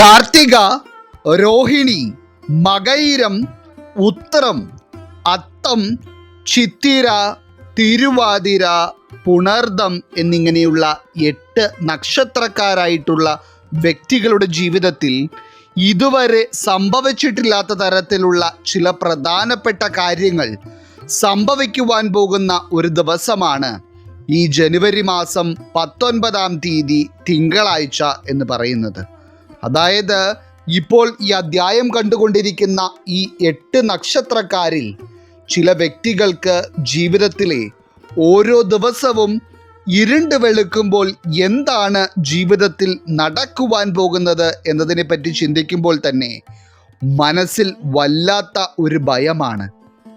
കാർത്തിക രോഹിണി മകയിരം ഉത്തരം അത്തം ചിത്തിര തിരുവാതിര പുണർദം എന്നിങ്ങനെയുള്ള എട്ട് നക്ഷത്രക്കാരായിട്ടുള്ള വ്യക്തികളുടെ ജീവിതത്തിൽ ഇതുവരെ സംഭവിച്ചിട്ടില്ലാത്ത തരത്തിലുള്ള ചില പ്രധാനപ്പെട്ട കാര്യങ്ങൾ സംഭവിക്കുവാൻ പോകുന്ന ഒരു ദിവസമാണ് ഈ ജനുവരി മാസം പത്തൊൻപതാം തീയതി തിങ്കളാഴ്ച എന്ന് പറയുന്നത്. അതായത് ഇപ്പോൾ ഈ അധ്യായം കണ്ടുകൊണ്ടിരിക്കുന്ന ഈ എട്ട് നക്ഷത്രക്കാരിൽ ചില വ്യക്തികൾക്ക് ജീവിതത്തിലെ ഓരോ ദിവസവും ഇരുണ്ട് വെളുക്കുമ്പോൾ എന്താണ് ജീവിതത്തിൽ നടക്കുവാൻ പോകുന്നത് എന്നതിനെ പറ്റി ചിന്തിക്കുമ്പോൾ തന്നെ മനസ്സിൽ വല്ലാത്ത ഒരു ഭയമാണ്.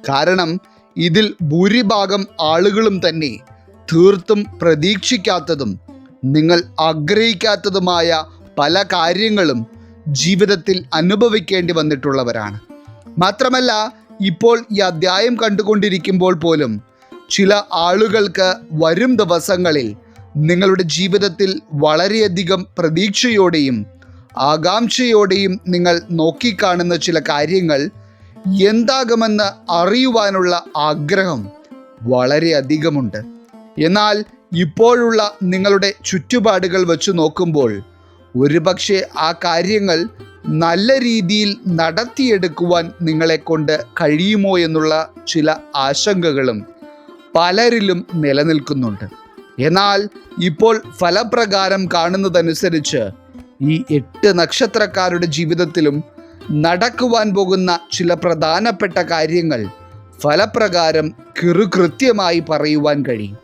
കാരണം ഇതിൽ ഭൂരിഭാഗം ആളുകളും തന്നെ തീർത്തും പ്രതീക്ഷിക്കാത്തതും നിങ്ങൾ ആഗ്രഹിക്കാത്തതുമായ പല കാര്യങ്ങളും ജീവിതത്തിൽ അനുഭവിക്കേണ്ടി വന്നിട്ടുള്ളവരാണ്. മാത്രമല്ല ഇപ്പോൾ ഈ അധ്യായം കണ്ടുകൊണ്ടിരിക്കുമ്പോൾ പോലും ചില ആളുകൾക്ക് വരും ദിവസങ്ങളിൽ നിങ്ങളുടെ ജീവിതത്തിൽ വളരെയധികം പ്രതീക്ഷയോടെയും ആകാംക്ഷയോടെയും നിങ്ങൾ നോക്കിക്കാണുന്ന ചില കാര്യങ്ങൾ എന്താകുമെന്ന് അറിയുവാനുള്ള ആഗ്രഹം വളരെയധികമുണ്ട്. എന്നാൽ ഇപ്പോഴുള്ള നിങ്ങളുടെ ചുറ്റുപാടുകൾ വെച്ച് നോക്കുമ്പോൾ ഒരുപക്ഷെ ആ കാര്യങ്ങൾ നല്ല രീതിയിൽ നടത്തിയെടുക്കുവാൻ നിങ്ങളെ കൊണ്ട് കഴിയുമോ എന്നുള്ള ചില ആശങ്കകളും പലരിലും നിലനിൽക്കുന്നുണ്ട്. എന്നാൽ ഇപ്പോൾ ഫലപ്രകാരം കാണുന്നതനുസരിച്ച് ഈ എട്ട് നക്ഷത്രക്കാരുടെ ജീവിതത്തിലും നടക്കുവാൻ പോകുന്ന ചില പ്രധാനപ്പെട്ട കാര്യങ്ങൾ ഫലപ്രകാരം കിറുകൃത്യമായി പറയുവാൻ കഴിയും.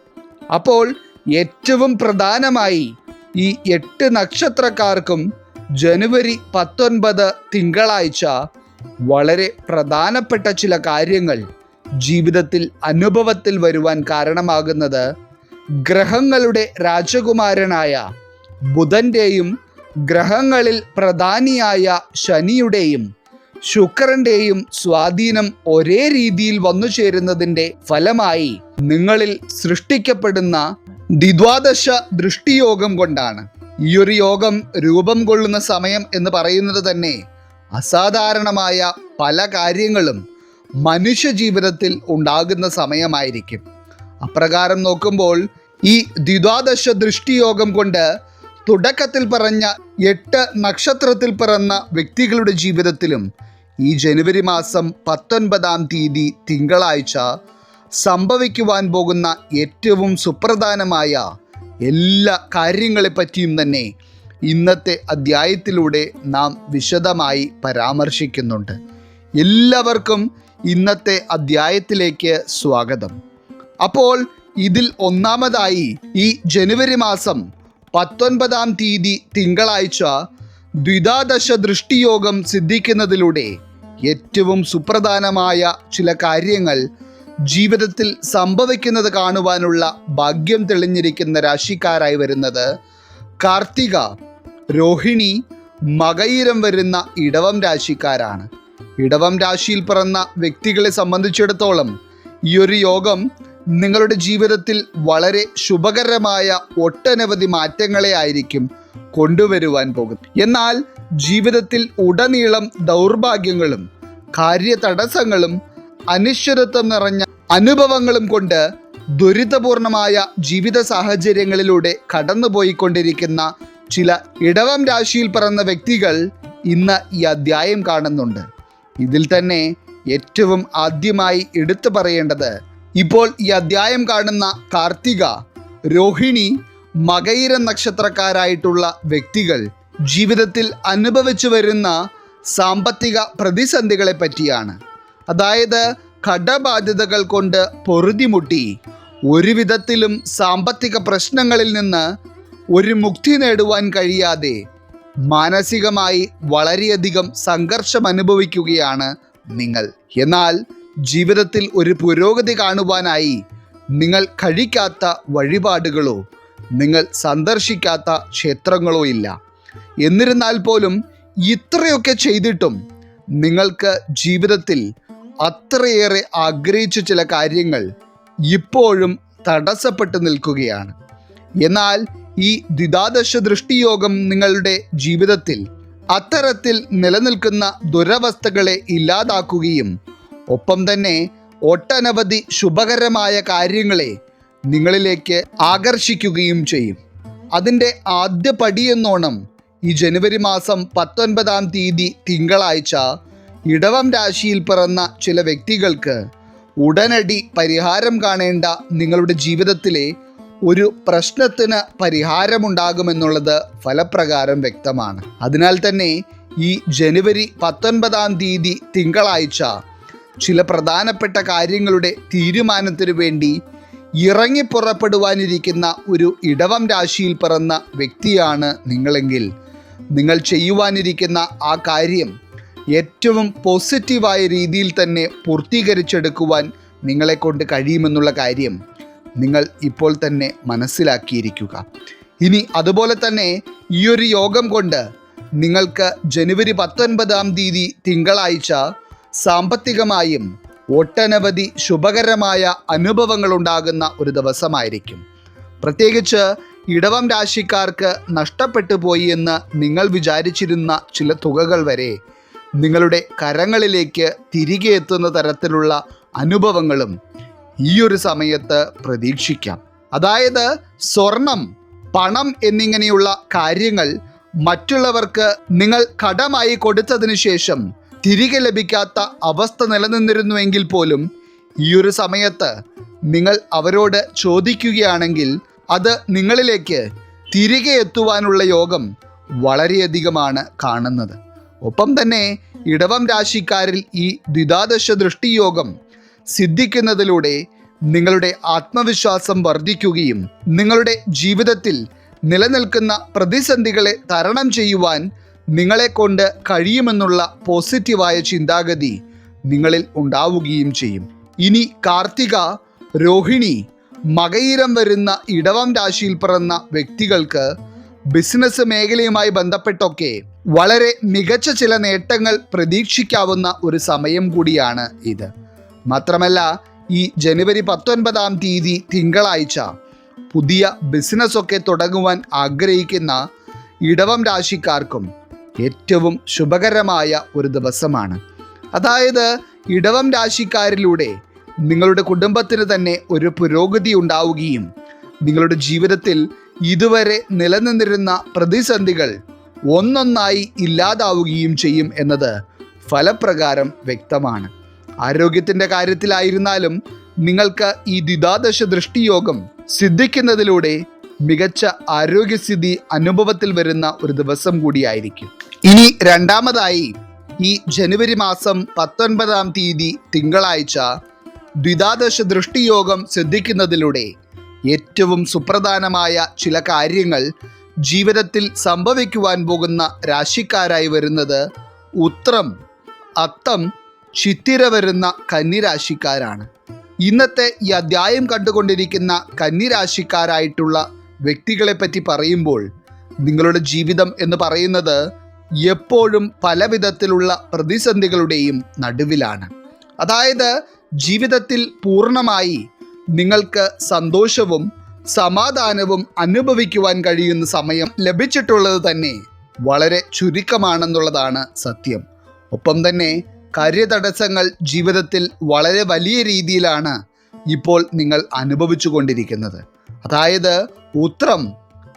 അപ്പോൾ ഏറ്റവും പ്രധാനമായി ഈ എട്ട് നക്ഷത്രക്കാർക്കും ജനുവരി പത്തൊൻപത് തിങ്കളാഴ്ച വളരെ പ്രധാനപ്പെട്ട ചില കാര്യങ്ങൾ ജീവിതത്തിൽ അനുഭവത്തിൽ വരുവാൻ കാരണമാകുന്നത് ഗ്രഹങ്ങളുടെ രാജകുമാരനായ ബുധന്റെയും ഗ്രഹങ്ങളിൽ പ്രധാനിയായ ശനിയുടെയും ശുക്രന്റെയും സ്വാധീനം ഒരേ രീതിയിൽ വന്നു ചേരുന്നതിന്റെ ഫലമായി നിങ്ങളിൽ സൃഷ്ടിക്കപ്പെടുന്ന ദ്വിദ്വാദശ ദൃഷ്ടിയോഗം കൊണ്ടാണ്. ഈ ഒരു യോഗം രൂപം കൊള്ളുന്ന സമയം എന്ന് പറയുന്നത് തന്നെ അസാധാരണമായ പല കാര്യങ്ങളും മനുഷ്യ ജീവിതത്തിൽ ഉണ്ടാകുന്ന സമയമായിരിക്കും. അപ്രകാരം നോക്കുമ്പോൾ ഈ ദ്വിദ്വാദശ ദൃഷ്ടിയോഗം കൊണ്ട് തുടക്കത്തിൽ പറഞ്ഞ എട്ട് നക്ഷത്രത്തിൽ പിറന്ന വ്യക്തികളുടെ ജീവിതത്തിലും ഈ ജനുവരി മാസം പത്തൊൻപതാം തീയതി തിങ്കളാഴ്ച സംഭവിക്കുവാൻ പോകുന്ന ഏറ്റവും സുപ്രധാനമായ എല്ലാ കാര്യങ്ങളെപ്പറ്റിയും തന്നെ ഇന്നത്തെ അധ്യായത്തിലൂടെ നാം വിശദമായി പരാമർശിക്കുന്നുണ്ട്. എല്ലാവർക്കും ഇന്നത്തെ അധ്യായത്തിലേക്ക് സ്വാഗതം. അപ്പോൾ ഇതിൽ ഒന്നാമതായി ഈ ജനുവരി മാസം പത്തൊൻപതാം തീയതി തിങ്കളാഴ്ച ദ്വിതാദശ ദൃഷ്ടിയോഗം സിദ്ധിക്കുന്നതിലൂടെ ഏറ്റവും സുപ്രധാനമായ ചില കാര്യങ്ങൾ ജീവിതത്തിൽ സംഭവിക്കുന്നത് കാണുവാനുള്ള ഭാഗ്യം തെളിഞ്ഞിരിക്കുന്ന രാശിക്കാരായി വരുന്നത് കാർത്തിക രോഹിണി മകയിരം വരുന്ന ഇടവം രാശിക്കാരാണ്. ഇടവം രാശിയിൽ പിറന്ന വ്യക്തികളെ സംബന്ധിച്ചിടത്തോളം ഈ ഒരു യോഗം നിങ്ങളുടെ ജീവിതത്തിൽ വളരെ ശുഭകരമായ ഒട്ടനവധി മാറ്റങ്ങളെ ആയിരിക്കും കൊണ്ടുവരുവാൻ പോകും എന്നാൽ ജീവിതത്തിൽ ഉടനീളം ദൗർഭാഗ്യങ്ങളും കാര്യതടസ്സങ്ങളും അനിശ്ചിതത്വം നിറഞ്ഞ അനുഭവങ്ങളും കൊണ്ട് ദുരിതപൂർണമായ ജീവിത സാഹചര്യങ്ങളിലൂടെ കടന്നുപോയിക്കൊണ്ടിരിക്കുന്ന ചില ഇടവം രാശിയിൽ പിറന്ന വ്യക്തികൾ ഇന്ന് ഈ അധ്യായം കാണുന്നുണ്ട്. ഇതിൽ തന്നെ ഏറ്റവും ആദ്യമായി എടുത്തു പറയേണ്ടത് ഇപ്പോൾ ഈ അധ്യായം കാണുന്ന കാർത്തിക രോഹിണി മകയിര നക്ഷത്രക്കാരായിട്ടുള്ള വ്യക്തികൾ ജീവിതത്തിൽ അനുഭവിച്ചു വരുന്ന സാമ്പത്തിക പ്രതിസന്ധികളെ പറ്റിയാണ്. അതായത് കടബാധ്യതകൾ കൊണ്ട് പൊറുതിമുട്ടി ഒരു വിധത്തിലും സാമ്പത്തിക പ്രശ്നങ്ങളിൽ നിന്ന് ഒരു മുക്തി നേടുവാൻ കഴിയാതെ മാനസികമായി വളരെയധികം സംഘർഷം അനുഭവിക്കുകയാണ് നിങ്ങൾ. എന്നാൽ ജീവിതത്തിൽ ഒരു പുരോഗതി കാണുവാനായി നിങ്ങൾ കഴിക്കാത്ത വഴിപാടുകളോ നിങ്ങൾ സന്ദർശിക്കാത്ത ക്ഷേത്രങ്ങളോ ഇല്ല. എന്നിരുന്നാൽ പോലും ഇത്രയൊക്കെ ചെയ്തിട്ടും നിങ്ങൾക്ക് ജീവിതത്തിൽ അത്രയേറെ ആഗ്രഹിച്ച ചില കാര്യങ്ങൾ ഇപ്പോഴും തടസ്സപ്പെട്ടു നിൽക്കുകയാണ്. എന്നാൽ ഈ ദ്വിതാദശ ദൃഷ്ടിയോഗം നിങ്ങളുടെ ജീവിതത്തിൽ അത്തരത്തിൽ നിലനിൽക്കുന്ന ദുരവസ്ഥകളെ ഇല്ലാതാക്കുകയും ഒപ്പം തന്നെ ഒട്ടനവധി ശുഭകരമായ കാര്യങ്ങളെ നിങ്ങളിലേക്ക് ആകർഷിക്കുകയും ചെയ്യും. അതിന്റെ ആദ്യ പടിയെന്നോണം ഈ ജനുവരി മാസം പത്തൊൻപതാം തീയതി തിങ്കളാഴ്ച ഇടവം രാശിയിൽ പിറന്ന ചില വ്യക്തികൾക്ക് ഉടനടി പരിഹാരം കാണേണ്ട നിങ്ങളുടെ ജീവിതത്തിലെ ഒരു പ്രശ്നത്തിന് പരിഹാരമുണ്ടാകുമെന്നുള്ളത് ഫലപ്രകാരം വ്യക്തമാണ്. അതിനാൽ തന്നെ ഈ ജനുവരി പത്തൊൻപതാം തീയതി തിങ്കളാഴ്ച ചില പ്രധാനപ്പെട്ട കാര്യങ്ങളുടെ തീരുമാനത്തിനു വേണ്ടി ഇറങ്ങി പുറപ്പെടുവാനിരിക്കുന്ന ഒരു ഇടവം രാശിയിൽ പിറന്ന വ്യക്തിയാണ് നിങ്ങളെങ്കിൽ. നിങ്ങൾ ചെയ്യുവാനിരിക്കുന്ന ആ കാര്യം ഏറ്റവും പോസിറ്റീവായ രീതിയിൽ തന്നെ പൂർത്തീകരിച്ചെടുക്കുവാൻ നിങ്ങളെ കൊണ്ട് കഴിയുമെന്നുള്ള കാര്യം നിങ്ങൾ ഇപ്പോൾ തന്നെ മനസ്സിലാക്കിയിരിക്കുക. ഇനി അതുപോലെ തന്നെ ഈ ഒരു യോഗം കൊണ്ട് നിങ്ങൾക്ക് ജനുവരി പത്തൊൻപതാം തീയതി തിങ്കളാഴ്ച സാമ്പത്തികമായും ഒട്ടനവധി ശുഭകരമായ അനുഭവങ്ങൾ ഉണ്ടാകുന്ന ഒരു ദിവസമായിരിക്കും. പ്രത്യേകിച്ച് ഇടവം രാശിക്കാർക്ക് നഷ്ടപ്പെട്ടു പോയി എന്ന് നിങ്ങൾ വിചാരിച്ചിരുന്ന ചില തുകകൾ വരെ നിങ്ങളുടെ കരങ്ങളിലേക്ക് തിരികെ എത്തുന്ന തരത്തിലുള്ള അനുഭവങ്ങളും ഈ ഒരു സമയത്ത് പ്രതീക്ഷിക്കാം. അതായത് സ്വർണം പണം എന്നിങ്ങനെയുള്ള കാര്യങ്ങൾ മറ്റുള്ളവർക്ക് നിങ്ങൾ കടമായി കൊടുത്തതിനു ശേഷം തിരികെ ലഭിക്കാത്ത അവസ്ഥ നിലനിന്നിരുന്നുവെങ്കിൽ പോലും ഈ ഒരു സമയത്ത് നിങ്ങൾ അവരോട് ചോദിക്കുകയാണെങ്കിൽ അത് നിങ്ങളിലേക്ക് തിരികെ എത്തുവാനുള്ള യോഗം വളരെയധികമാണ് കാണുന്നത്. ഒപ്പം തന്നെ ഇടവം രാശിക്കാരിൽ ഈ ദ്വിതാദശ ദൃഷ്ടിയോഗം സിദ്ധിക്കുന്നതിലൂടെ നിങ്ങളുടെ ആത്മവിശ്വാസം വർദ്ധിക്കുകയും നിങ്ങളുടെ ജീവിതത്തിൽ നിലനിൽക്കുന്ന പ്രതിസന്ധികളെ തരണം ചെയ്യുവാൻ നിങ്ങളെ കൊണ്ട് കഴിയുമെന്നുള്ള പോസിറ്റീവായ ചിന്താഗതി നിങ്ങളിൽ ഉണ്ടാവുകയും ചെയ്യും. ഇനി കാർത്തിക രോഹിണി മകയിരം വരുന്ന ഇടവം രാശിയിൽ പിറന്ന വ്യക്തികൾക്ക് ബിസിനസ് മേഖലയുമായി ബന്ധപ്പെട്ടൊക്കെ വളരെ മികച്ച ചില നേട്ടങ്ങൾ പ്രതീക്ഷിക്കാവുന്ന ഒരു സമയം കൂടിയാണ് ഇത്. മാത്രമല്ല ഈ ജനുവരി പത്തൊൻപതാം തീയതി തിങ്കളാഴ്ച പുതിയ ബിസിനസ്സൊക്കെ തുടങ്ങുവാൻ ആഗ്രഹിക്കുന്ന ഇടവം രാശിക്കാർക്കും ഏറ്റവും ശുഭകരമായ ഒരു ദിവസമാണ്. അതായത് ഇടവം രാശിക്കാരിലൂടെ നിങ്ങളുടെ കുടുംബത്തിന് തന്നെ ഒരു പുരോഗതി ഉണ്ടാവുകയും നിങ്ങളുടെ ജീവിതത്തിൽ ഇതുവരെ നിലനിന്നിരുന്ന പ്രതിസന്ധികൾ ഒന്നൊന്നായി ഇല്ലാതാവുകയും ചെയ്യും എന്നത് ഫലപ്രകാരം വ്യക്തമാണ്. ആരോഗ്യത്തിന്റെ കാര്യത്തിലായിരുന്നാലും നിങ്ങൾക്ക് ഈ ദ്വിതാദശ ദൃഷ്ടിയോഗം സിദ്ധിക്കുന്നതിലൂടെ മികച്ച ആരോഗ്യസ്ഥിതി അനുഭവത്തിൽ വരുന്ന ഒരു ദിവസം കൂടിയായിരിക്കും. ഇനി രണ്ടാമതായി ഈ ജനുവരി മാസം പത്തൊൻപതാം തീയതി തിങ്കളാഴ്ച ദ്വിതാദശ ദൃഷ്ടിയോഗം സിദ്ധിക്കുന്നതിലൂടെ ഏറ്റവും സുപ്രധാനമായ ചില കാര്യങ്ങൾ ജീവിതത്തിൽ സംഭവിക്കുവാൻ പോകുന്ന രാശിക്കാരായി വരുന്നത് ഉത്രം അത്തം ചിത്തിര വരുന്ന കന്നിരാശിക്കാരാണ്. ഇന്നത്തെ ഈ അധ്യായം കണ്ടുകൊണ്ടിരിക്കുന്ന കന്നിരാശിക്കാരായിട്ടുള്ള വ്യക്തികളെ പറ്റി പറയുമ്പോൾ നിങ്ങളുടെ ജീവിതം എന്ന് പറയുന്നത് എപ്പോഴും പല വിധത്തിലുള്ള പ്രതിസന്ധികളുടെയും നടുവിലാണ്. അതായത് ജീവിതത്തിൽ പൂർണമായി നിങ്ങൾക്ക് സന്തോഷവും സമാധാനവും അനുഭവിക്കുവാൻ കഴിയുന്ന സമയം ലഭിച്ചിട്ടുള്ളത് തന്നെ വളരെ ചുരുക്കമാണെന്നുള്ളതാണ് സത്യം. ഒപ്പം തന്നെ കാര്യതടസ്സങ്ങൾ ജീവിതത്തിൽ വളരെ വലിയ രീതിയിലാണ് ഇപ്പോൾ നിങ്ങൾ അനുഭവിച്ചു കൊണ്ടിരിക്കുന്നത്. അതായത് ഉത്രം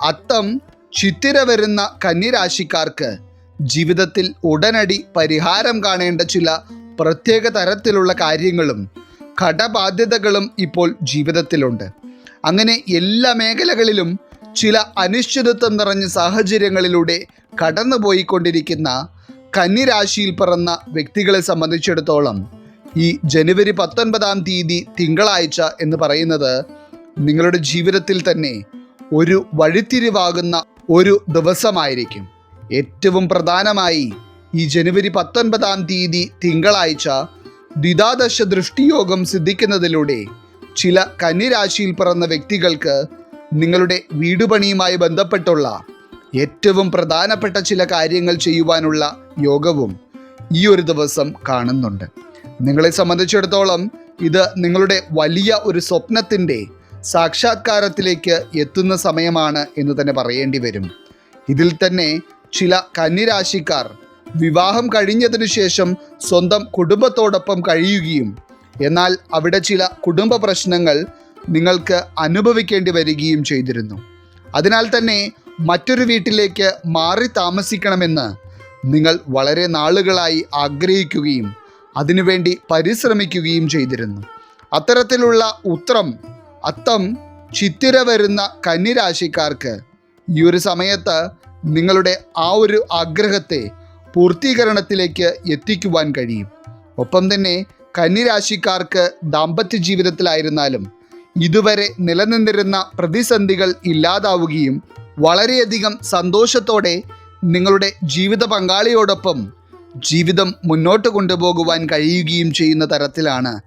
അത്തം ചിത്തിര വരുന്ന കന്നിരാശിക്കാർക്ക് ജീവിതത്തിൽ ഉടനടി പരിഹാരം കാണേണ്ട ചില പ്രത്യേക തരത്തിലുള്ള കാര്യങ്ങളും കടബാധ്യതകളും ഇപ്പോൾ ജീവിതത്തിലുണ്ട്. അങ്ങനെ എല്ലാ മേഖലകളിലും ചില അനിശ്ചിതത്വം നിറഞ്ഞ സാഹചര്യങ്ങളിലൂടെ കടന്നുപോയിക്കൊണ്ടിരിക്കുന്ന കന്നിരാശിയിൽ പിറന്ന വ്യക്തികളെ സംബന്ധിച്ചിടത്തോളം ഈ ജനുവരി പത്തൊൻപതാം തീയതി തിങ്കളാഴ്ച എന്ന് പറയുന്നത് നിങ്ങളുടെ ജീവിതത്തിൽ തന്നെ ഒരു വഴിത്തിരിവാകുന്ന ഒരു ദിവസമായിരിക്കും. ഏറ്റവും പ്രധാനമായി ഈ ജനുവരി പത്തൊൻപതാം തീയതി തിങ്കളാഴ്ച ദ്വിതാദശ ദൃഷ്ടിയോഗം സിദ്ധിക്കുന്നതിലൂടെ ചില കന്നിരാശിയിൽ പിറന്ന വ്യക്തികൾക്ക് നിങ്ങളുടെ വീടുപണിയുമായി ബന്ധപ്പെട്ടുള്ള ഏറ്റവും പ്രധാനപ്പെട്ട ചില കാര്യങ്ങൾ ചെയ്യുവാനുള്ള യോഗവും ഈ ഒരു ദിവസം കാണുന്നുണ്ട്. നിങ്ങളെ സംബന്ധിച്ചിടത്തോളം ഇത് നിങ്ങളുടെ വലിയ ഒരു സ്വപ്നത്തിന്റെ സാക്ഷാത്കാരത്തിലേക്ക് എത്തുന്ന സമയമാണ് എന്ന് തന്നെ പറയേണ്ടി വരും. ഇതിൽ തന്നെ ചില കന്നിരാശിക്കാർ വിവാഹം കഴിഞ്ഞതിനു ശേഷം സ്വന്തം കുടുംബത്തോടൊപ്പം കഴിയുകയും എന്നാൽ അവിടെ ചില കുടുംബ പ്രശ്നങ്ങൾ നിങ്ങൾക്ക് അനുഭവിക്കേണ്ടി വരികയും ചെയ്തിരുന്നു. അതിനാൽ തന്നെ മറ്റൊരു വീട്ടിലേക്ക് മാറി താമസിക്കണമെന്ന് നിങ്ങൾ വളരെ നാളുകളായി ആഗ്രഹിക്കുകയും അതിനുവേണ്ടി പരിശ്രമിക്കുകയും ചെയ്തിരുന്നു. അത്തരത്തിലുള്ള ഉത്രം അത്തം ചിത്തിര വരുന്ന കന്നിരാശിക്കാർക്ക് ഈ ഒരു സമയത്ത് നിങ്ങളുടെ ആ ഒരു ആഗ്രഹത്തെ പൂർത്തീകരണത്തിലേക്ക് എത്തിക്കുവാൻ കഴിയും. ഒപ്പം തന്നെ കന്നിരാശിക്കാർക്ക് ദാമ്പത്യ ജീവിതത്തിലായിരുന്നാലും ഇതുവരെ നിലനിന്നിരുന്ന പ്രതിസന്ധികൾ ഇല്ലാതാവുകയും വളരെയധികം സന്തോഷത്തോടെ നിങ്ങളുടെ ജീവിത പങ്കാളിയോടൊപ്പം ജീവിതം മുന്നോട്ട് കൊണ്ടുപോകുവാൻ കഴിയുകയും ചെയ്യുന്ന തരത്തിലാണ്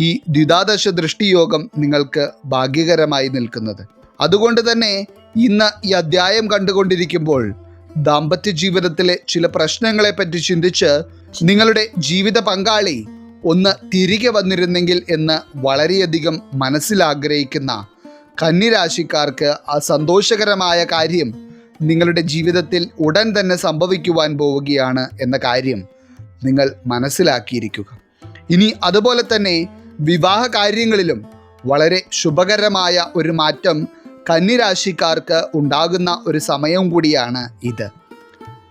ഈ ദ്വിതാദശ ദൃഷ്ടിയോഗം നിങ്ങൾക്ക് ഭാഗ്യകരമായി നിൽക്കുന്നത്. അതുകൊണ്ട് തന്നെ ഇന്ന് ഈ അധ്യായം കണ്ടുകൊണ്ടിരിക്കുമ്പോൾ ദാമ്പത്യ ജീവിതത്തിലെ ചില പ്രശ്നങ്ങളെപ്പറ്റി ചിന്തിച്ച് നിങ്ങളുടെ ജീവിത പങ്കാളി ഒന്ന് തിരികെ വന്നിരുന്നെങ്കിൽ എന്ന് വളരെയധികം മനസ്സിലാഗ്രഹിക്കുന്ന കന്നിരാശിക്കാർക്ക് ആ സന്തോഷകരമായ കാര്യം നിങ്ങളുടെ ജീവിതത്തിൽ ഉടൻ തന്നെ സംഭവിക്കുവാൻ പോവുകയാണ് എന്ന കാര്യം നിങ്ങൾ മനസ്സിലാക്കിയിരിക്കുക. ഇനി അതുപോലെ തന്നെ വിവാഹ കാര്യങ്ങളിലും വളരെ ശുഭകരമായ ഒരു മാറ്റം കന്നിരാശിക്കാർക്ക് ഉണ്ടാകുന്ന ഒരു സമയം കൂടിയാണ് ഇത്.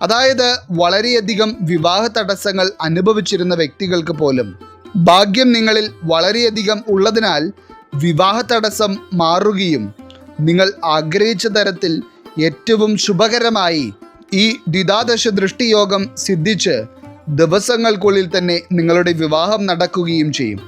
അതായത് വളരെയധികം വിവാഹ തടസ്സങ്ങൾ അനുഭവിച്ചിരുന്ന വ്യക്തികൾക്ക് പോലും ഭാഗ്യം നിങ്ങളിൽ വളരെയധികം ഉള്ളതിനാൽ വിവാഹ തടസ്സം മാറുകയും നിങ്ങൾ ആഗ്രഹിച്ച തരത്തിൽ ഏറ്റവും ശുഭകരമായി ഈ ദ്വിതാദശ ദൃഷ്ടിയോഗം സിദ്ധിച്ച് ദിവസങ്ങൾക്കുള്ളിൽ തന്നെ നിങ്ങളുടെ വിവാഹം നടക്കുകയും ചെയ്യും.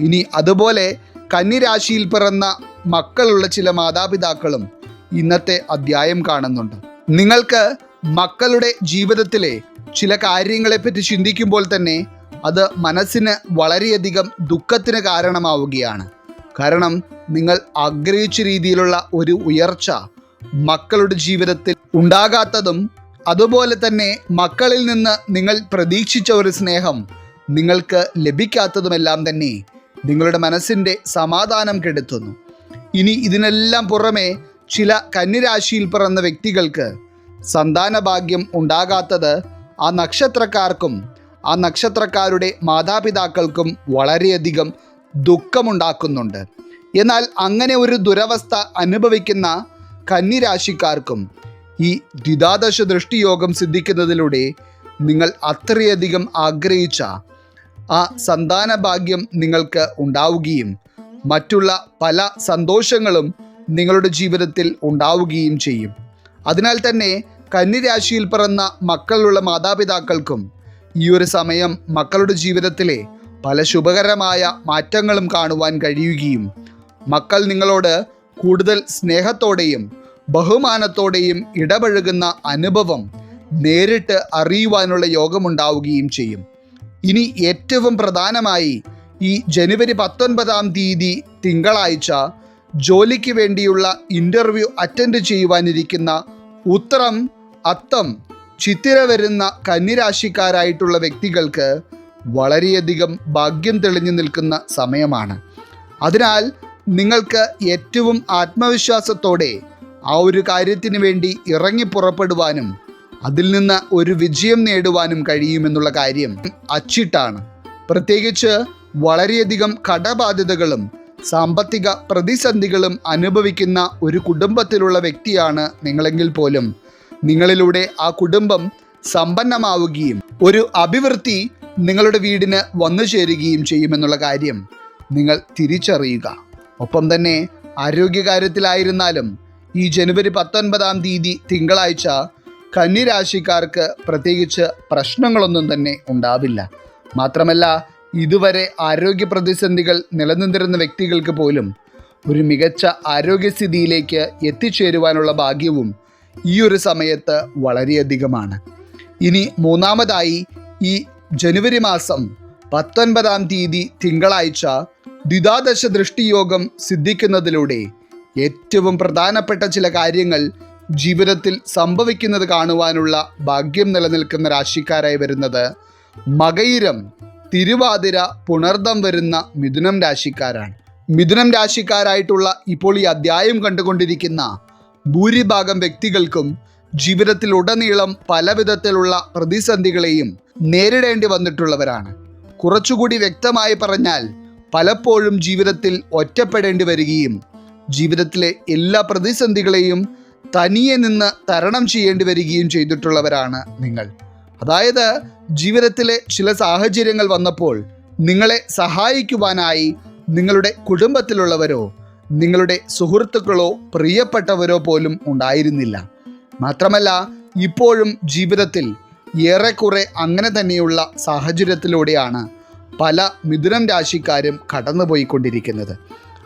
ഇനി അതുപോലെ കന്നിരാശിയിൽ പിറന്ന മക്കളുള്ള ചില മാതാപിതാക്കളും ഇന്നത്തെ അധ്യായം കാണുന്നുണ്ട്. നിങ്ങൾക്ക് മക്കളുടെ ജീവിതത്തിലെ ചില കാര്യങ്ങളെപ്പറ്റി ചിന്തിക്കുമ്പോൾ തന്നെ അത് മനസ്സിന് വളരെയധികം ദുഃഖത്തിന് കാരണമാവുകയാണ്. കാരണം നിങ്ങൾ ആഗ്രഹിച്ച രീതിയിലുള്ള ഒരു ഉയർച്ച മക്കളുടെ ജീവിതത്തിൽ ഉണ്ടാകാത്തതും അതുപോലെ തന്നെ മക്കളിൽ നിന്ന് നിങ്ങൾ പ്രതീക്ഷിച്ച ഒരു സ്നേഹം നിങ്ങൾക്ക് ലഭിക്കാത്തതുമെല്ലാം തന്നെ നിങ്ങളുടെ മനസ്സിന്റെ സമാധാനം കെടുത്തുന്നു. ഇനി ഇതിനെല്ലാം പുറമെ ചില കന്നിരാശിയിൽ പിറന്ന വ്യക്തികൾക്ക് സന്താന ഭാഗ്യം ഉണ്ടാകാത്തത് ആ നക്ഷത്രക്കാർക്കും ആ നക്ഷത്രക്കാരുടെ മാതാപിതാക്കൾക്കും വളരെയധികം ദുഃഖമുണ്ടാക്കുന്നുണ്ട്. എന്നാൽ അങ്ങനെ ഒരു ദുരവസ്ഥ അനുഭവിക്കുന്ന കന്നിരാശിക്കാർക്കും ഈ ദ്വിതാദശ ദൃഷ്ടിയോഗം സിദ്ധിക്കുന്നതിലൂടെ നിങ്ങൾ അത്രയധികം ആഗ്രഹിച്ച ആ സന്താന ഭാഗ്യം നിങ്ങൾക്ക് ഉണ്ടാവുകയും മറ്റുള്ള പല സന്തോഷങ്ങളും നിങ്ങളുടെ ജീവിതത്തിൽ ഉണ്ടാവുകയും ചെയ്യും. അതിനാൽ തന്നെ കന്നിരാശിയിൽ പിറന്ന മക്കളുള്ള മാതാപിതാക്കൾക്കും ഈ ഒരു സമയം മക്കളുടെ ജീവിതത്തിലെ പല ശുഭകരമായ മാറ്റങ്ങളും കാണുവാൻ കഴിയുകയും മക്കൾ നിങ്ങളോട് കൂടുതൽ സ്നേഹത്തോടെയും ബഹുമാനത്തോടെയും ഇടപഴകുന്ന അനുഭവം നേരിട്ട് അറിയുവാനുള്ള യോഗമുണ്ടാവുകയും ചെയ്യും. ഇനി ഏറ്റവും പ്രധാനമായി ഈ ജനുവരി പത്തൊൻപതാം തീയതി തിങ്കളാഴ്ച ജോലിക്ക് വേണ്ടിയുള്ള ഇന്റർവ്യൂ അറ്റൻഡ് ചെയ്യുവാനിരിക്കുന്ന ഉത്രം അത്തം ചിത്തിര വരുന്ന കന്നിരാശിക്കാരായിട്ടുള്ള വ്യക്തികൾക്ക് വളരെയധികം ഭാഗ്യം തെളിഞ്ഞു നിൽക്കുന്ന സമയമാണ്. അതിനാൽ നിങ്ങൾക്ക് ഏറ്റവും ആത്മവിശ്വാസത്തോടെ ആ ഒരു കാര്യത്തിന് വേണ്ടി ഇറങ്ങി പുറപ്പെടുവാനും അതിൽ നിന്ന് ഒരു വിജയം നേടുവാനും കഴിയുമെന്നുള്ള കാര്യം അച്ചിട്ടാണ്. പ്രത്യേകിച്ച് വളരെയധികം കടബാധ്യതകളും സാമ്പത്തിക പ്രതിസന്ധികളും അനുഭവിക്കുന്ന ഒരു കുടുംബത്തിലുള്ള വ്യക്തിയാണ് നിങ്ങളെങ്കിൽ പോലും നിങ്ങളിലൂടെ ആ കുടുംബം സമ്പന്നമാവുകയും ഒരു അഭിവൃദ്ധി നിങ്ങളുടെ വീടിന് വന്നു ചേരുകയും ചെയ്യുമെന്നുള്ള കാര്യം നിങ്ങൾ തിരിച്ചറിയുക. ഒപ്പം തന്നെ ആരോഗ്യകാര്യത്തിലായിരുന്നാലും ഈ ജനുവരി പത്തൊൻപതാം തീയതി തിങ്കളാഴ്ച കന്നിരാശിക്കാർക്ക് പ്രത്യേകിച്ച് പ്രശ്നങ്ങളൊന്നും തന്നെ ഉണ്ടാവില്ല. മാത്രമല്ല ഇതുവരെ ആരോഗ്യ പ്രതിസന്ധികൾ നിലനിന്നിരുന്ന വ്യക്തികൾക്ക് പോലും ഒരു മികച്ച ആരോഗ്യസ്ഥിതിയിലേക്ക് എത്തിച്ചേരുവാനുള്ള ഭാഗ്യവും ഈ ഒരു സമയത്ത് വളരെയധികമാണ്. ഇനി മൂന്നാമതായി ഈ ജനുവരി മാസം പത്തൊൻപതാം തീയതി തിങ്കളാഴ്ച ദ്വിതാദശ ദൃഷ്ടിയോഗം സിദ്ധിക്കുന്നതിലൂടെ ഏറ്റവും പ്രധാനപ്പെട്ട ചില കാര്യങ്ങൾ ജീവിതത്തിൽ സംഭവിക്കുന്നത് കാണുവാനുള്ള ഭാഗ്യം നിലനിൽക്കുന്ന രാശിക്കാരായി വരുന്നത് മകയിരം തിരുവാതിര പുണർദം വരുന്ന മിഥുനം രാശിക്കാരാണ്. മിഥുനം രാശിക്കാരായിട്ടുള്ള ഇപ്പോൾ ഈ അധ്യായം കണ്ടുകൊണ്ടിരിക്കുന്ന ഭൂരിഭാഗം വ്യക്തികൾക്കും ജീവിതത്തിലുടനീളം പല വിധത്തിലുള്ള പ്രതിസന്ധികളെയും നേരിടേണ്ടി വന്നിട്ടുള്ളവരാണ്. കുറച്ചുകൂടി വ്യക്തമായി പറഞ്ഞാൽ പലപ്പോഴും ജീവിതത്തിൽ ഒറ്റപ്പെടേണ്ടി വരികയും ജീവിതത്തിലെ എല്ലാ പ്രതിസന്ധികളെയും തനിയെ നിന്ന് തരണം ചെയ്യേണ്ടി വരികയും ചെയ്തിട്ടുള്ളവരാണ് നിങ്ങൾ. അതായത് ജീവിതത്തിലെ ചില സാഹചര്യങ്ങൾ വന്നപ്പോൾ നിങ്ങളെ സഹായിക്കുവാനായി നിങ്ങളുടെ കുടുംബത്തിലുള്ളവരോ നിങ്ങളുടെ സുഹൃത്തുക്കളോ പ്രിയപ്പെട്ടവരോ പോലും ഉണ്ടായിരുന്നില്ല. മാത്രമല്ല ഇപ്പോഴും ജീവിതത്തിൽ ഏറെക്കുറെ അങ്ങനെ തന്നെയുള്ള സാഹചര്യത്തിലൂടെയാണ് പല മിഥുനം രാശിക്കാരും കടന്നുപോയിക്കൊണ്ടിരിക്കുന്നത്.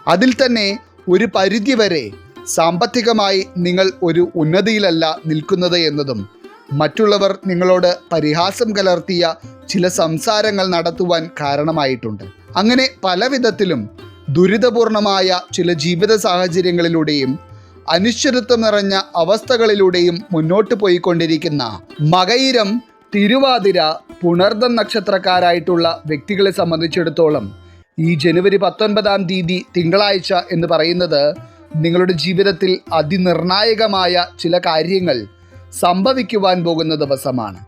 അതിൽ തന്നെ ഒരു പരിധിവരെ സാമ്പത്തികമായി നിങ്ങൾ ഒരു ഉന്നതിയിലല്ല നിൽക്കുന്നത് എന്നതും മറ്റുള്ളവർ നിങ്ങളോട് പരിഹാസം കലർത്തിയ ചില സംസാരങ്ങൾ നടത്തുവാൻ കാരണമായിട്ടുണ്ട്. അങ്ങനെ പല വിധത്തിലും ദുരിതപൂർണമായ ചില ജീവിത സാഹചര്യങ്ങളിലൂടെയും അനിശ്ചിതത്വം നിറഞ്ഞ അവസ്ഥകളിലൂടെയും മുന്നോട്ട് പോയിക്കൊണ്ടിരിക്കുന്ന മകയിരം തിരുവാതിര പുണർദ നക്ഷത്രക്കാരായിട്ടുള്ള വ്യക്തികളെ സംബന്ധിച്ചിടത്തോളം ഈ ജനുവരി പത്തൊൻപതാം തീയതി തിങ്കളാഴ്ച എന്ന് പറയുന്നത് നിങ്ങളുടെ ജീവിതത്തിൽ അതിനിർണായകമായ ചില കാര്യങ്ങൾ സംഭവിക്കുവാൻ പോകുന്ന ദിവസമാണ്.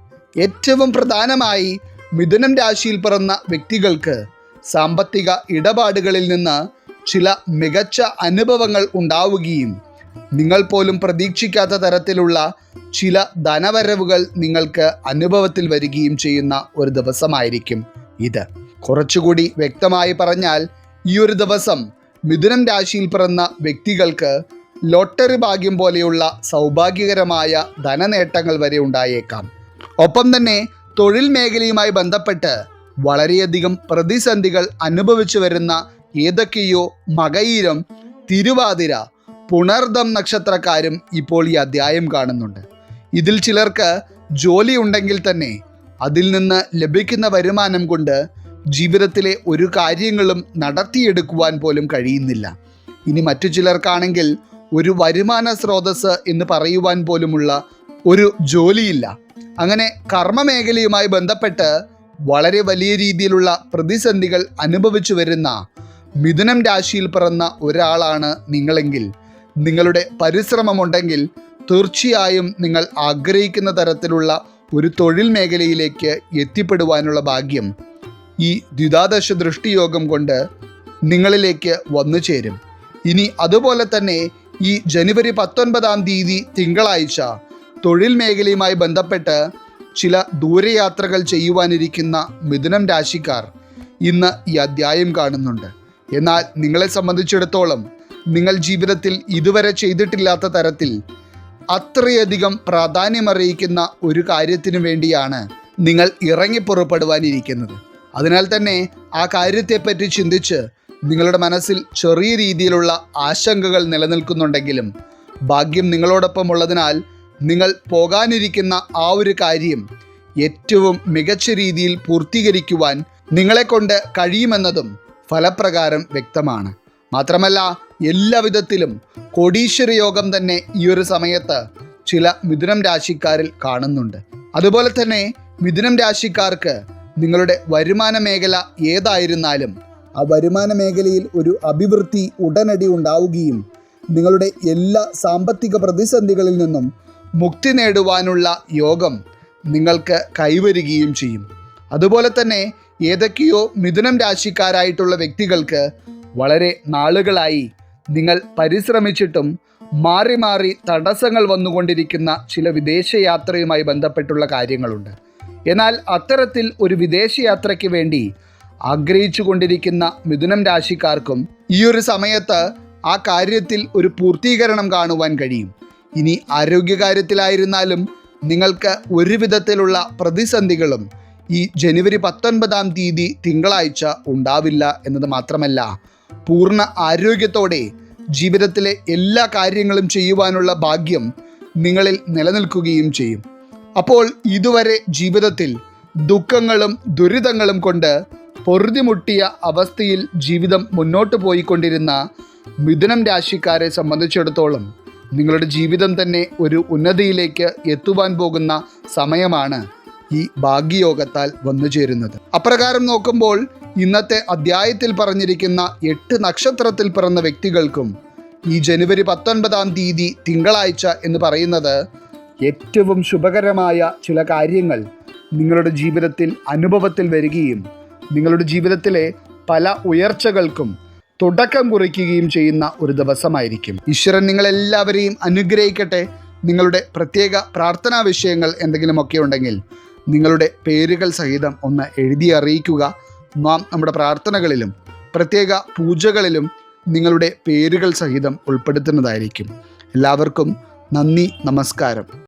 ഏറ്റവും പ്രധാനമായി മിഥുനം രാശിയിൽ പിറന്ന വ്യക്തികൾക്ക് സാമ്പത്തിക ഇടപാടുകളിൽ നിന്ന് ചില മികച്ച അനുഭവങ്ങൾ ഉണ്ടാവുകയും നിങ്ങൾ പോലും പ്രതീക്ഷിക്കാത്ത തരത്തിലുള്ള ചില ധനവരവുകൾ നിങ്ങൾക്ക് അനുഭവത്തിൽ വരികയും ചെയ്യുന്ന ഒരു ദിവസമായിരിക്കും ഇത്. കുറച്ചുകൂടി വ്യക്തമായി പറഞ്ഞാൽ ഈ ഒരു ദിവസം മിഥുനം രാശിയിൽ പിറന്ന വ്യക്തികൾക്ക് ലോട്ടറി ഭാഗ്യം പോലെയുള്ള സൗഭാഗ്യകരമായ ധനനേട്ടങ്ങൾ വരെ ഉണ്ടായേക്കാം. ഒപ്പം തന്നെ തൊഴിൽ മേഖലയുമായി ബന്ധപ്പെട്ട് വളരെയധികം പ്രതിസന്ധികൾ അനുഭവിച്ചു വരുന്ന ഏതൊക്കെയോ മകയിരം തിരുവാതിര പുണർദം നക്ഷത്രക്കാരും ഇപ്പോൾ ഈ അധ്യായം കാണുന്നുണ്ട്. ഇതിൽ ചിലർക്ക് ജോലി ഉണ്ടെങ്കിൽ തന്നെ അതിൽ നിന്ന് ലഭിക്കുന്ന വരുമാനം കൊണ്ട് ജീവിതത്തിലെ ഒരു കാര്യങ്ങളും നടത്തിയെടുക്കുവാൻ പോലും കഴിയുന്നില്ല. ഇനി മറ്റു ചിലർക്കാണെങ്കിൽ ഒരു വരുമാന സ്രോതസ് എന്ന് പറയുവാൻ പോലുമുള്ള ഒരു ജോലിയില്ല. അങ്ങനെ കർമ്മമേഖലയുമായി ബന്ധപ്പെട്ട് വളരെ വലിയ രീതിയിലുള്ള പ്രതിസന്ധികൾ അനുഭവിച്ചു വരുന്ന മിഥുനം രാശിയിൽ പിറന്ന ഒരാളാണ് നിങ്ങളെങ്കിൽ നിങ്ങളുടെ പരിശ്രമമുണ്ടെങ്കിൽ തീർച്ചയായും നിങ്ങൾ ആഗ്രഹിക്കുന്ന തരത്തിലുള്ള ഒരു തൊഴിൽ മേഖലയിലേക്ക് എത്തിപ്പെടുവാനുള്ള ഭാഗ്യം ഈ ദ്വിതാദശ ദൃഷ്ടിയോഗം കൊണ്ട് നിങ്ങളിലേക്ക് വന്നു ചേരും. ഇനി അതുപോലെ തന്നെ ഈ ജനുവരി പത്തൊൻപതാം തീയതി തിങ്കളാഴ്ച തൊഴിൽ മേഖലയുമായി ബന്ധപ്പെട്ട് ചില ദൂരയാത്രകൾ ചെയ്യുവാനിരിക്കുന്ന മിഥുനം രാശിക്കാർ ഇന്ന് ഈ അധ്യായം കാണുന്നുണ്ട്. എന്നാൽ നിങ്ങളെ സംബന്ധിച്ചിടത്തോളം നിങ്ങൾ ജീവിതത്തിൽ ഇതുവരെ ചെയ്തിട്ടില്ലാത്ത തരത്തിൽ അത്രയധികം പ്രാധാന്യമറിയിക്കുന്ന ഒരു കാര്യത്തിനു വേണ്ടിയാണ് നിങ്ങൾ ഇറങ്ങി പുറപ്പെടുവാനിരിക്കുന്നത്. അതിനാൽ തന്നെ ആ കാര്യത്തെപ്പറ്റി ചിന്തിച്ച് നിങ്ങളുടെ മനസ്സിൽ ചെറിയ രീതിയിലുള്ള ആശങ്കകൾ നിലനിൽക്കുന്നുണ്ടെങ്കിലും ഭാഗ്യം നിങ്ങളോടൊപ്പം ഉള്ളതിനാൽ നിങ്ങൾ പോകാനിരിക്കുന്ന ആ ഒരു കാര്യം ഏറ്റവും മികച്ച രീതിയിൽ പൂർത്തീകരിക്കുവാൻ നിങ്ങളെക്കൊണ്ട് കഴിയുമെന്നതും ഫലപ്രകാരം വ്യക്തമാണ്. മാത്രമല്ല എല്ലാവിധത്തിലും കോടീശ്വര യോഗം തന്നെ ഈ ഒരു സമയത്ത് ചില മിഥുനം രാശിക്കാരിൽ കാണുന്നുണ്ട്. അതുപോലെ തന്നെ മിഥുനം രാശിക്കാർക്ക് നിങ്ങളുടെ വരുമാന മേഖല ഏതായിരുന്നാലും ആ വരുമാന മേഖലയിൽ ഒരു അഭിവൃദ്ധി ഉടനടി ഉണ്ടാവുകയും നിങ്ങളുടെ എല്ലാ സാമ്പത്തിക പ്രതിസന്ധികളിൽ നിന്നും മുക്തി നേടുവാനുള്ള യോഗം നിങ്ങൾക്ക് കൈവരികയും ചെയ്യും. അതുപോലെ തന്നെ ഏതൊക്കെയോ മിഥുനം രാശിക്കാരായിട്ടുള്ള വ്യക്തികൾക്ക് വളരെ നാളുകളായി നിങ്ങൾ പരിശ്രമിച്ചിട്ടും മാറി മാറി തടസ്സങ്ങൾ വന്നുകൊണ്ടിരിക്കുന്ന ചില വിദേശയാത്രയുമായി ബന്ധപ്പെട്ടുള്ള കാര്യങ്ങളുണ്ട്. എന്നാൽ അത്തരത്തിൽ ഒരു വിദേശയാത്രയ്ക്ക് വേണ്ടി ആഗ്രഹിച്ചു കൊണ്ടിരിക്കുന്ന മിഥുനം രാശിക്കാർക്കും ഈ ഒരു സമയത്ത് ആ കാര്യത്തിൽ ഒരു പൂർത്തീകരണം കാണുവാൻ കഴിയും. ഇനി ആരോഗ്യകാര്യത്തിലായിരുന്നാലും നിങ്ങൾക്ക് ഒരു വിധത്തിലുള്ള പ്രതിസന്ധികളും ഈ ജനുവരി പത്തൊൻപതാം തീയതി തിങ്കളാഴ്ച ഉണ്ടാവില്ല എന്നത് മാത്രമല്ല പൂർണ ആരോഗ്യത്തോടെ ജീവിതത്തിലെ എല്ലാ കാര്യങ്ങളും ചെയ്യുവാനുള്ള ഭാഗ്യം നിങ്ങളിൽ നിലനിൽക്കുകയും ചെയ്യും. അപ്പോൾ ഇതുവരെ ജീവിതത്തിൽ ദുഃഖങ്ങളും ദുരിതങ്ങളും കൊണ്ട് പൊറുതിമുട്ടിയ അവസ്ഥയിൽ ജീവിതം മുന്നോട്ട് പോയിക്കൊണ്ടിരുന്ന മിഥുനം രാശിക്കാരെ സംബന്ധിച്ചിടത്തോളം നിങ്ങളുടെ ജീവിതം തന്നെ ഒരു ഉന്നതിയിലേക്ക് എത്തുവാൻ പോകുന്ന സമയമാണ് ഈ ഭാഗ്യയോഗത്താൽ വന്നു ചേരുന്നത്. അപ്രകാരം നോക്കുമ്പോൾ ഇന്നത്തെ അധ്യായത്തിൽ പറഞ്ഞിരിക്കുന്ന എട്ട് നക്ഷത്രത്തിൽ പിറന്ന വ്യക്തികൾക്കും ഈ ജനുവരി പത്തൊൻപതാം തീയതി തിങ്കളാഴ്ച എന്ന് പറയുന്നത് ഏറ്റവും ശുഭകരമായ ചില കാര്യങ്ങൾ നിങ്ങളുടെ ജീവിതത്തിൽ അനുഭവത്തിൽ വരികയും നിങ്ങളുടെ ജീവിതത്തിലെ പല ഉയർച്ചകൾക്കും തുടക്കം കുറിക്കുകയും ചെയ്യുന്ന ഒരു ദിവസമായിരിക്കും. ഈശ്വരൻ നിങ്ങളെല്ലാവരെയും അനുഗ്രഹിക്കട്ടെ. നിങ്ങളുടെ പ്രത്യേക പ്രാർത്ഥനാ വിഷയങ്ങൾ എന്തെങ്കിലുമൊക്കെ ഉണ്ടെങ്കിൽ നിങ്ങളുടെ പേരുകൾ സഹിതം ഒന്ന് എഴുതി അറിയിക്കുക. നാം നമ്മുടെ പ്രാർത്ഥനകളിലും പ്രത്യേക പൂജകളിലും നിങ്ങളുടെ പേരുകൾ സഹിതം ഉൾപ്പെടുത്തുന്നതായിരിക്കും. എല്ലാവർക്കും നന്ദി നമസ്കാരം.